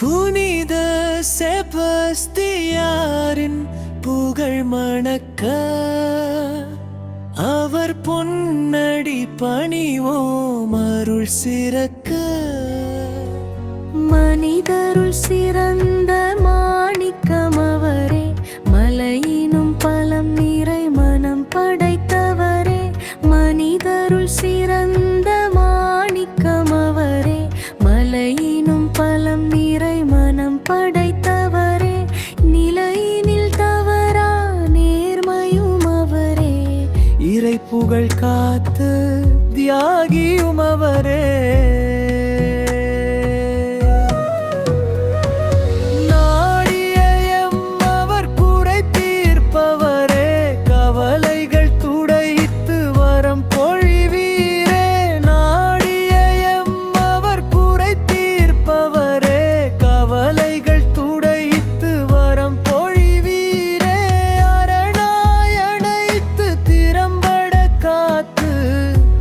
புனித செபஸ்தியாரின் புகழ் மணக்க. அவர் பொன்னடி பணிவோம் அருள் சிறக்க. மனிதருள் சிறந்த மாணிக்கம் அவரே மலையினும் பலம் நிறை மனம் படைத்தவரே. மனிதருள் சிறந்த மாணிக்கம் அவரே மலையினும் பலம் நிறை புகழ் காத்து தியாகியும் அவரே